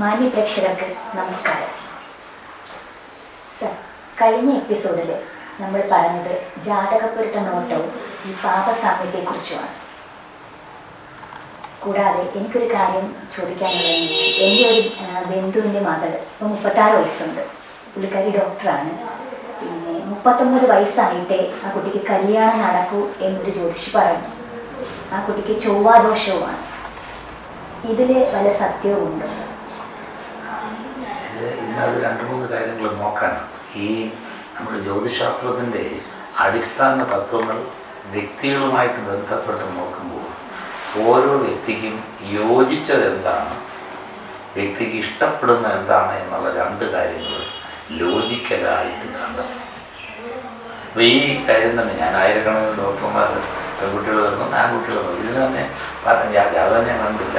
മാന്യ പ്രേക്ഷകർക്ക് നമസ്കാരം. സർ കഴിഞ്ഞ എപ്പിസോഡിൽ നമ്മൾ പറഞ്ഞത് ജാതകപ്പൊരുത്ത നോട്ടവും ഈ പാപസാമ്യത്തെക്കുറിച്ചുമാണ്. കൂടാതെ എനിക്കൊരു കാര്യം ചോദിക്കാനുള്ളത് എന്റെ ഒരു ബന്ധുവിന്റെ മകൾ ഇപ്പോൾ മുപ്പത്താറ് വയസ്സുണ്ട്. പുള്ളിക്കാരി ഡോക്ടറാണ്. പിന്നെ മുപ്പത്തൊമ്പത് വയസ്സായിട്ടേ ആ കുട്ടിക്ക് കല്യാണം നടക്കൂ എന്നൊരു ജ്യോതിഷി പറഞ്ഞു. ആ കുട്ടിക്ക് ചൊവ്വാദോഷവുമാണ്. ഇതിൽ വല്ല സത്യവും ഉണ്ടോ സർ? ഇത് ഇതിനകത്ത് രണ്ട് മൂന്ന് കാര്യങ്ങൾ നോക്കാനാണ് ഈ നമ്മുടെ ജ്യോതിശാസ്ത്രത്തിന്റെ അടിസ്ഥാന തത്വങ്ങൾ വ്യക്തികളുമായിട്ട് ബന്ധപ്പെട്ട് നോക്കുമ്പോൾ ഓരോ വ്യക്തിക്കും യോജിച്ചത് എന്താണ്? വ്യക്തിക്ക് ഇഷ്ടപ്പെടുന്ന എന്താണ് എന്നുള്ള രണ്ട് കാര്യങ്ങൾ ലോജിക്കലായിട്ട് കണ്ടത് അപ്പോൾ ഈ കാര്യം തന്നെ ഞാൻ ആയിരക്കണക്കിന് ഡോക്ടർമാർ പെൺകുട്ടികൾ വരുന്നു ആൺകുട്ടികൾ വരുന്നു. ഇതിന് തന്നെ പറഞ്ഞ അത് തന്നെ കണ്ടില്ല.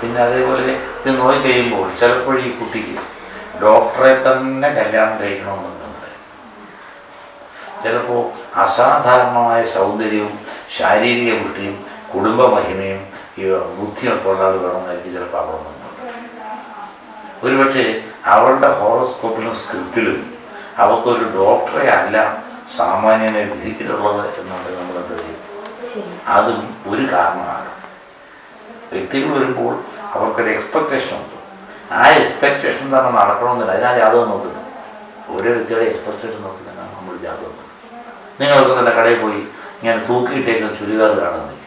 പിന്നെ അതേപോലെ ഇത് നോക്കി കഴിയുമ്പോൾ ചിലപ്പോൾ ഈ കുട്ടിക്ക് ഡോക്ടറെ തന്നെ കല്യാണം കഴിക്കണമെന്നുണ്ട് ചിലപ്പോൾ അസാധാരണമായ സൗന്ദര്യവും ശാരീരിക വൃഷ്ടിയും കുടുംബ മഹിമയും ഈ ബുദ്ധിയൊക്കെ ഉള്ള ആൾ വേണമെന്നായിരിക്കും ചിലപ്പോൾ അവിടെ നിന്നുണ്ട് ഒരുപക്ഷെ അവളുടെ ഹോറോസ്കോപ്പിലും സ്ക്രിപ്റ്റിലും അവൾക്കൊരു ഡോക്ടറെ അല്ല സാമാന്യനെ വിധിച്ചിട്ടുള്ളത് എന്നുണ്ടെങ്കിൽ നമ്മൾ ചെയ്യും? അതും ഒരു കാരണമാണ്. വ്യക്തികൾ വരുമ്പോൾ അവർക്കൊരു എക്സ്പെക്റ്റേഷൻ ഉണ്ട്. ആ എക്സ്പെക്റ്റേഷൻ തന്നെ നടക്കണമെന്നില്ല. അതിനാ ജാതകം നോക്കുന്നത്. ഓരോ വ്യക്തിയുടെ എക്സ്പെക്റ്റേഷൻ നോക്കുന്നതാണ് നമ്മൾ ജാതകം നോക്കുന്നത്. നിങ്ങൾക്ക് തന്നെ കടയിൽ പോയി ഇങ്ങനെ തൂക്കിയിട്ടേക്കുന്ന ചുരിദാർ കാണുന്നില്ല?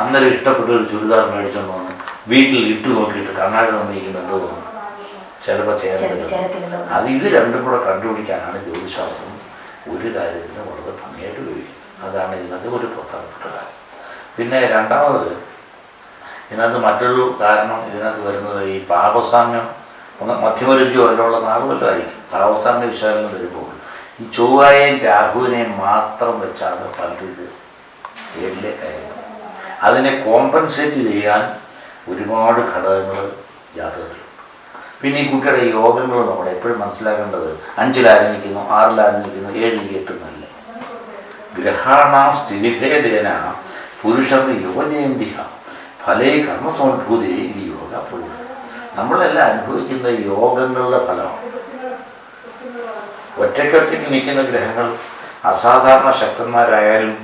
അന്നേരം ഇഷ്ടപ്പെട്ട ഒരു ചുരിദാർ മേടിച്ചോണ്ട് വന്ന് വീട്ടിൽ ഇട്ട് നോക്കിയിട്ട് കണ്ണാടി നോക്കിയിരിക്കുമ്പോൾ എന്ത് തോന്നും ചിലപ്പോൾ ചേർന്നില്ല അത് ഇത് രണ്ടും കൂടെ കണ്ടുപിടിക്കാനാണ് ജ്യോതിശാസ്ത്രം ഒരു കാര്യത്തിന് വളരെ ഭംഗിയായിട്ട് ഉപയോഗിക്കുന്നത്. അതാണ് ഇതിനകത്ത് ഒരു പ്രധാനപ്പെട്ട കാര്യം. പിന്നെ രണ്ടാമത് ഇതിനകത്ത് മറ്റൊരു കാരണം ഇതിനകത്ത് വരുന്നത് ഈ പാപസാമ്യം ഒന്ന് മധ്യമരുചിയോ അല്ലുള്ള നാളുമല്ലോ ആയിരിക്കും. പാപസാമ്യ വിശകലനം വരുമ്പോൾ ഈ ചൊവ്വായെയും രാഹുവിനെയും മാത്രം വെച്ചാണ് പണ്ടിത് പേരിലെ കാര്യങ്ങൾ. അതിനെ കോമ്പൻസേറ്റ് ചെയ്യാൻ ഒരുപാട് ഘടകങ്ങൾ ജാതകത്തിൽ പിന്നെ ഈ കുട്ടിയുടെ യോഗങ്ങൾ നമ്മൾ എപ്പോഴും മനസ്സിലാക്കേണ്ടത് അഞ്ചിലായിരുന്നിരിക്കുന്നു ആറിലായിരുന്നിരിക്കുന്നു ഏഴിൽ എട്ടുന്നല്ല. ഗ്രഹാണാം സ്ഥിതിഭേദേന പുരുഷർ യുവജയന്തിഹ ഫലേ കർമ്മസമത്ഭൂതേ ഇത് യോഗ പുരുഷ നമ്മളെല്ലാം അനുഭവിക്കുന്ന യോഗങ്ങളുടെ ഫലമാണ്. ഒറ്റയ്ക്കൊറ്റയ്ക്ക് നിൽക്കുന്ന ഗ്രഹങ്ങൾ അസാധാരണ ശക്തന്മാരായാലും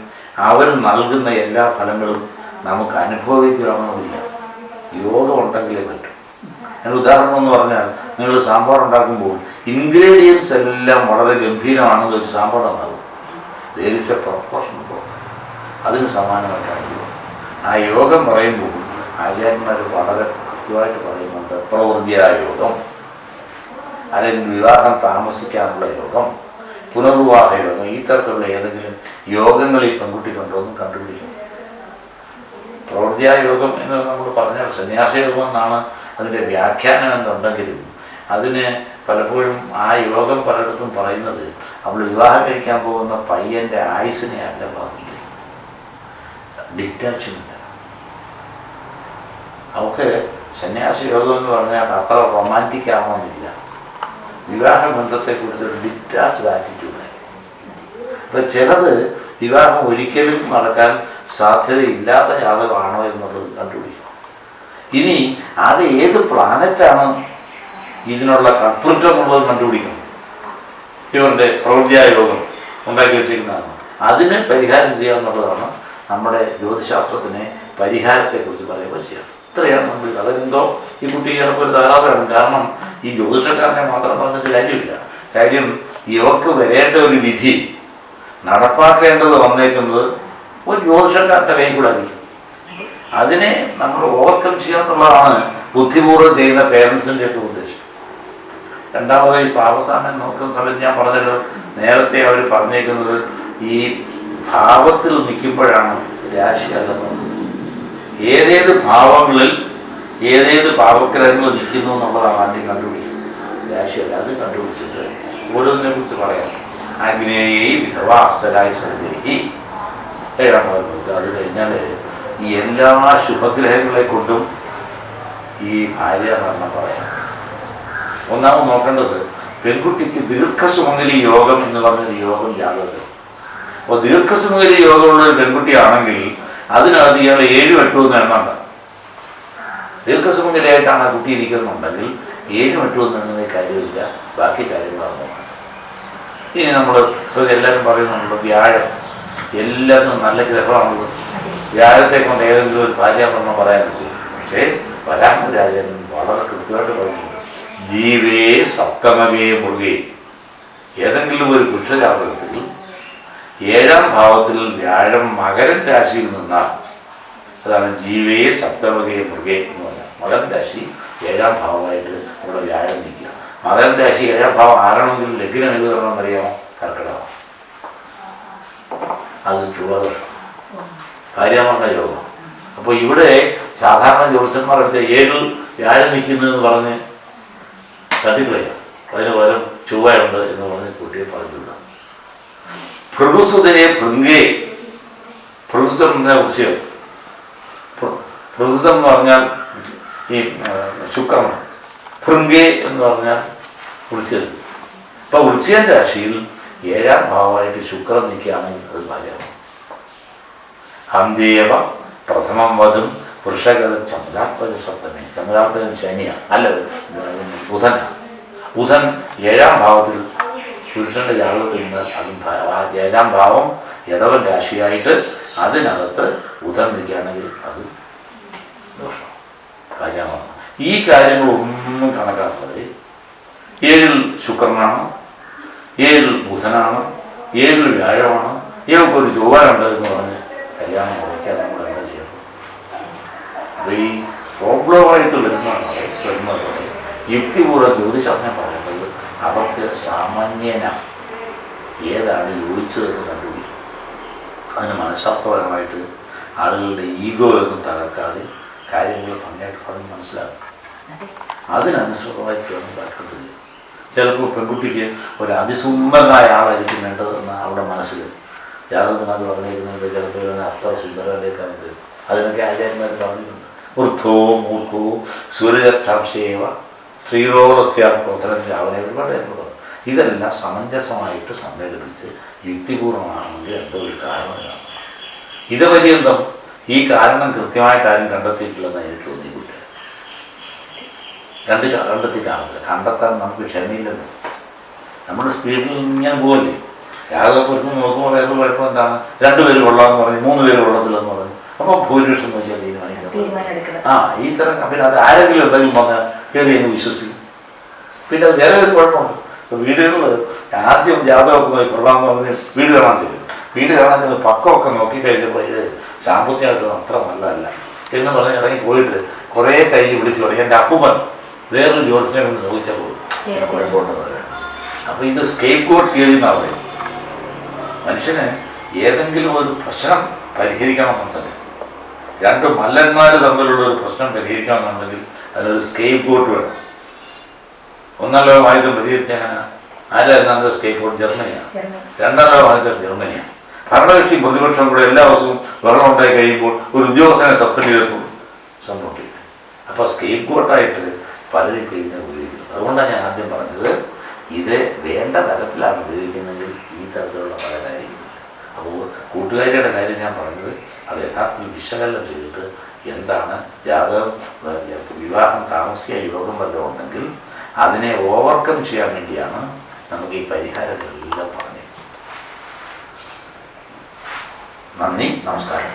അവർ നൽകുന്ന എല്ലാ ഫലങ്ങളും നമുക്ക് അനുഭവിക്കണമെന്നില്ല യോഗം ഉണ്ടെങ്കിലേ പറ്റും. ഞാൻ ഉദാഹരണം എന്ന് പറഞ്ഞാൽ നിങ്ങൾ സാമ്പാർ ഉണ്ടാക്കുമ്പോൾ ഇൻഗ്രീഡിയൻസ് എല്ലാം വളരെ ഗംഭീരമാണെന്ന് ഒരു സാമ്പാർ ഉണ്ടാകും for it. അതിന് സമാനമായിട്ടാണ് ആ യോഗം പറയുമ്പോൾ ആചാര്യന്മാർ വളരെ കൃത്യമായിട്ട് പറയുന്നുണ്ട്. പ്രവൃത്തിയായ യോഗം. അല്ലെങ്കിൽ വിവാഹം താമസിക്കാനുള്ള യോഗം പുനർവിവാഹ യോഗം ഈ തരത്തിലുള്ള ഏതെങ്കിലും യോഗങ്ങൾ ഈ പെൺകുട്ടിക്കുണ്ടോ എന്ന് കണ്ടുപിടിക്കും പ്രവൃത്തിയായ യോഗം എന്ന് നമ്മൾ പറഞ്ഞാൽ സന്യാസ യോഗം എന്നാണ് അതിന്റെ വ്യാഖ്യാനം എന്നുണ്ടെങ്കിലും അതിന് പലപ്പോഴും ആ യോഗം പലയിടത്തും പറയുന്നത് അവൾ വിവാഹം കഴിക്കാൻ പോകുന്ന പയ്യന്റെ ആയുസിനെ അല്ല ബാധിക്കും ഡിറ്റാച്ച്മെന്റ് നമുക്ക് സന്യാസ യോഗം എന്ന് പറഞ്ഞാൽ അത്ര റൊമാന്റിക് ആവണമെന്നില്ല. വിവാഹ ബന്ധത്തെ കുറിച്ച് ഒരു ഡിറ്റാച്ച്ഡ് ആറ്റിറ്റ്യൂഡായി അപ്പം ചിലത് വിവാഹം ഒരിക്കലും നടക്കാൻ സാധ്യതയില്ലാത്ത ജാതകമാണോ എന്നുള്ളത് കണ്ടുപിടിക്കും. ഇനി അത് ഏത് പ്ലാനറ്റാണ് ഇതിനുള്ള കർത്തൃത്വമുള്ളത് കണ്ടുപിടിക്കണം ഇവരുടെ പ്രവൃത്തിയായ യോഗം ഉണ്ടാക്കി വെച്ചിരിക്കുന്നതാണ്. അതിന് പരിഹാരം ചെയ്യാന്നുള്ളതാണ് നമ്മുടെ ജ്യോതിശാസ്ത്രത്തിനെ പരിഹാരത്തെക്കുറിച്ച് പറയുമ്പോൾ ചെയ്യാം. ഇത്രയാണ് നമ്മൾ അതെന്തോ ഈ കുട്ടി ചിലപ്പോൾ ഒരു തകരാറാണ് കാരണം ഈ ജ്യോതിഷക്കാരനെ മാത്രം പറഞ്ഞിട്ട് കാര്യമില്ല. കാര്യം ഇവർക്ക് വരേണ്ട ഒരു വിധി നടപ്പാക്കേണ്ടത് വന്നേക്കുന്നത് ഒരു ജ്യോതിഷക്കാരന്റെ കൈ കൂടെ അതിനെ നമ്മൾ ഓവർകം ചെയ്യുക എന്നുള്ളതാണ് ബുദ്ധിപൂർവം ചെയ്യുന്ന പേരൻസിന്റെ ഒക്കെ ഉദ്ദേശം. രണ്ടാമത് ഈ പാവസാനം നോക്കുന്ന സമയത്ത് ഞാൻ പറഞ്ഞല്ലോ നേരത്തെ അവർ പറഞ്ഞേക്കുന്നത് ഈ ഭാവത്തിൽ നിൽക്കുമ്പോഴാണ് രാശി അല്ലെന്ന് ഏതേത് ഭാവങ്ങളിൽ ഏതേത് ഭാവഗ്രഹങ്ങൾ നിൽക്കുന്നു എന്നുള്ളതാണ് ആദ്യം കണ്ടുപിടിക്കുന്നത് രാശിയല്ല അത് കണ്ടുപിടിച്ചിട്ട് ഓരോന്നിനെ കുറിച്ച് പറയാം. അഗ്നേയി വിധവാസ്തരായി സന്ദേഹി. ഏഴാമത് ഭാഗങ്ങൾക്ക് അത് കഴിഞ്ഞാൽ ഈ എല്ലാ ശുഭഗ്രഹങ്ങളെ കൊണ്ടും ഈ ഭാര്യ മരണം പറയാം. ഒന്നാമത് നോക്കേണ്ടത് പെൺകുട്ടിക്ക് ദീർഘസുമംഗലി യോഗം എന്ന് പറഞ്ഞ യോഗം ജാതകം അപ്പോൾ ദീർഘസുമേരി യോഗമുള്ള ഒരു പെൺകുട്ടിയാണെങ്കിൽ അതിനകത്ത് ഇയാൾ ഏഴ് എട്ടും എന്ന് എണ്ണണ്ട ദീർഘസുമേരിയായിട്ടാണ് ആ കുട്ടി ഇരിക്കുന്നുണ്ടെങ്കിൽ ഏഴ് എട്ടും എന്ന് എണ്ണുന്ന കാര്യമില്ല. ബാക്കി കാര്യങ്ങളാണ് ഇനി നമ്മൾ ഇപ്പോൾ എല്ലാവരും പറയുന്നുണ്ട് വ്യാഴം. എല്ലാത്തിനും നല്ല ഗ്രഹമാണത് വ്യാഴത്തെ കൊണ്ട് ഏതെങ്കിലും ഒരു ഭാര്യാപർണം പറയാൻ പറ്റും. പക്ഷേ വരാഹരാജൻ വളരെ കൃത്യമായിട്ട് പറഞ്ഞു. ജീവേ സപ്തമവേ മുഴുകേ ഏതെങ്കിലും ഒരു പുരുഷജാതകത്തിൽ ഏഴാം ഭാവത്തിൽ വ്യാഴം മകരൻ രാശിയിൽ നിന്നാൽ അതാണ് ജീവേ സപ്തമകയെ മൃഗേ എന്ന് പറഞ്ഞാൽ. മകൻ രാശി ഏഴാം ഭാവമായിട്ട് നമ്മുടെ വ്യാഴം നിൽക്കുക. മകൻ രാശി ഏഴാം ഭാവം ആരാണെങ്കിൽ ലഗ്നം ഏത് വരണമെന്നറിയാമോ കർക്കിടകം. അത് ചുവദോഷം കാര്യമാണ് യോഗം. അപ്പോൾ ഇവിടെ സാധാരണ ജ്യോത്സ്യന്മാർ എടുത്ത ഏഴിൽ വ്യാഴം നിൽക്കുന്നതെന്ന് പറഞ്ഞ് തട്ടിക്കളയാം അതിന് പകരം ചൊവ്വയുണ്ട് എന്ന് പറഞ്ഞ് കുട്ടിയെ പറഞ്ഞില്ല ഭൃഗുസുതനെ ഭൃങ്കേ പ്രഭുസുതം എന്ന വിഷയം ഭൃഗുസം എന്ന് പറഞ്ഞാൽ ഈ ശുക്രമാണ് ഭൃങ്കേ എന്ന് പറഞ്ഞാൽ വിളിച്ചത് ഇപ്പൊ വൃശ്ചികൻ രാശിയിൽ ഏഴാം ഭാവമായിട്ട് ശുക്രൻ നിൽക്കുകയാണെങ്കിൽ അത് ഭാര്യമാണ് അന്തേവ പ്രഥമം വധും വൃഷകത ചന്ദ്രാത്മജ സപ്തമി ചന്ദ്രാത്മജൻ ശനിയാണ്. അല്ല ബുധനാണ്. ബുധൻ ഏഴാം ഭാവത്തിൽ പുരുഷന്റെ ജാതകത്തിൽ നിന്ന് അതും ആ ഏഴാം ഭാവം ഇടവൻ രാശിയായിട്ട് അതിനകത്ത് ഉദർന്നിരിക്കുകയാണെങ്കിൽ അത് ദോഷം. കാര്യമാണ്. ഈ കാര്യങ്ങളൊന്നും കണക്കാക്കാതെ ഏഴിൽ ശുക്രനാണ് ഏഴിൽ ബുധനാണ് ഏഴിൽ വ്യാഴമാണ് ഇവർക്ക് ഒരു ചൊവ്വാനുണ്ട് എന്ന് പറഞ്ഞ് കല്യാണം മുടക്കാൻ നമ്മൾ എന്താ ചെയ്യണം? അപ്പൊ ഈ പ്രോബ്ലമായിട്ട് വരുന്നതാണ് വരുന്നത്. യുക്തിപൂർവം ജ്യോതിശാസ്ത്രം അവർക്ക് സാമാന്യന ഏതാണ് യോജിച്ചതെന്ന് കണ്ടുപിടിക്കും അതിന് മനഃശാസ്ത്രപരമായിട്ട് ആളുകളുടെ ഈഗോ ഒന്നും തകർക്കാതെ കാര്യങ്ങൾ ഭംഗിയായിട്ട് പറഞ്ഞ് മനസ്സിലാക്കും അതിനനുസൃതമായിട്ട് വേണം പറ്റത്തില്ല ചിലപ്പോൾ പെൺകുട്ടിക്ക് ഒരു അതിസുന്ദരനായ ആളായിരിക്കും വേണ്ടതെന്ന് അവിടെ മനസ്സിൽ ജാതകത്തിന് അത് പറഞ്ഞിരുന്നുണ്ട് ചിലപ്പോൾ അത്ര വരും അതിനൊക്കെ ആചാര്യന്മാർ പറഞ്ഞിട്ടുണ്ട്. വൃദ്ധവും മൂർഖവും സൂര്യചക്ഷാംശേവ സ്ത്രീരോഗസ്യാ പ്രവർത്തനം രാവനെ ഒരുപാട് എന്നുള്ളത് ഇതെല്ലാം സമഞ്ജസമായിട്ട് സമ്മേളിപ്പിച്ച് യുക്തിപൂർവമാണെങ്കിൽ എന്തോ ഒരു കാരണമാണ് ഇത് പര്യന്തം ഈ കാരണം കൃത്യമായിട്ട് ആരും കണ്ടെത്തിയിട്ടില്ലെന്ന് എനിക്ക് തോന്നിയിട്ടില്ല കണ്ട് കണ്ടെത്തി കാണില്ല കണ്ടെത്താൻ നമുക്ക് ക്ഷമയില്ലല്ലോ. നമ്മൾ സ്പീഡിൽ ഇങ്ങനെ പോകല്ലേ രാവിലെ പുറത്ത് നോക്കുമ്പോൾ വേറെ കുഴപ്പം എന്താണ്? രണ്ടുപേര് കൊള്ളാമെന്ന് പറഞ്ഞു മൂന്ന് പേര് കൊള്ളത്തില്ലെന്ന് പറഞ്ഞു. അപ്പോൾ ഭൂരിപക്ഷം നോക്കിയാൽ തീരുമാനിക്കുന്നത് ആ ഈ തരം പിന്നെ അത് ആരെങ്കിലും എന്തെങ്കിലും പറഞ്ഞാൽ കയറി എന്ന് വിശ്വസിക്കും. പിന്നെ അത് വേറെ ഒരു കുഴപ്പമുണ്ട്. ഇപ്പോൾ വീടുകളിൽ ആദ്യം ജാതകമൊക്കെ നോക്കി കൊള്ളാമെന്ന് പറഞ്ഞ് വീട് കാണാൻ ചെയ്യും വീട് കാണാൻ ചെന്ന് പക്കമൊക്കെ നോക്കി കഴിഞ്ഞപ്പോൾ ഇത് സാമ്പത്തികമായിട്ട് അത്ര നല്ലതല്ല എന്ന് പറഞ്ഞ് ഇറങ്ങി പോയിട്ട് കുറേ കഴിഞ്ഞ് വിളിച്ചു പറയും എന്റെ അപ്പുമ്മൻ വേറൊരു ജോത്സ്യനെ കൊണ്ട് നോക്കിച്ചപ്പോൾ പോകും കുഴപ്പമുണ്ടെന്ന് അപ്പോൾ ഇത് സ്കേപ്പ് കോഡ് തിയറി എന്നാണ് പറയുന്നത്. മനുഷ്യന് ഏതെങ്കിലും ഒരു പ്രശ്നം പരിഹരിക്കണമെന്നുണ്ടെങ്കിൽ രണ്ട് മല്ലന്മാർ തമ്മിലുള്ള ഒരു പ്രശ്നം പരിഹരിക്കണമെന്നുണ്ടെങ്കിൽ അതിനൊരു സ്കേപ്പ് ബോട്ട് വേണം. ഒന്നാം ലോകമായുധം പരിഹരിച്ച എങ്ങനെ? ആരായിരുന്നു അന്ന് സ്കേപ്പ് ബോട്ട് ജർമ്മനിയാണ് രണ്ടല്ലോ രണ്ടാം ലോകമായുധം ജർമ്മനിയാണ് ഭരണകക്ഷി പ്രതിപക്ഷം കൂടെ എല്ലാ ദിവസവും വെള്ളം ഉണ്ടായി കഴിയുമ്പോൾ ഒരു ഉദ്യോഗസ്ഥനെ സസ്പെൻഡ് ചെയ്തപ്പോൾ സംഭവിക്കില്ല അപ്പോൾ സ്കേപ്പ് ബോട്ടായിട്ട് പലരും ഇപ്പോൾ ഇതിനെ ഉപയോഗിക്കുന്നു. അതുകൊണ്ടാണ് ഞാൻ ആദ്യം പറഞ്ഞത് ഇത് വേണ്ട തരത്തിലാണ് ഉപയോഗിക്കുന്നതെങ്കിൽ ഈ തരത്തിലുള്ള പല കാര്യങ്ങളും അപ്പോൾ കൂട്ടുകാരിയുടെ കാര്യം ഞാൻ പറഞ്ഞത് അത് യഥാർത്ഥത്തിൽ വിശകലനം ചെയ്തിട്ട് എന്താണ്? ജാതകം വിവാഹം താമസിക്കാൻ യോഗം വല്ലതും ഉണ്ടെങ്കിൽ അതിനെ ഓവർകം ചെയ്യാൻ വേണ്ടിയാണ് നമുക്ക് ഈ പരിഹാരങ്ങളെല്ലാം പറഞ്ഞത്. നന്ദി നമസ്കാരം.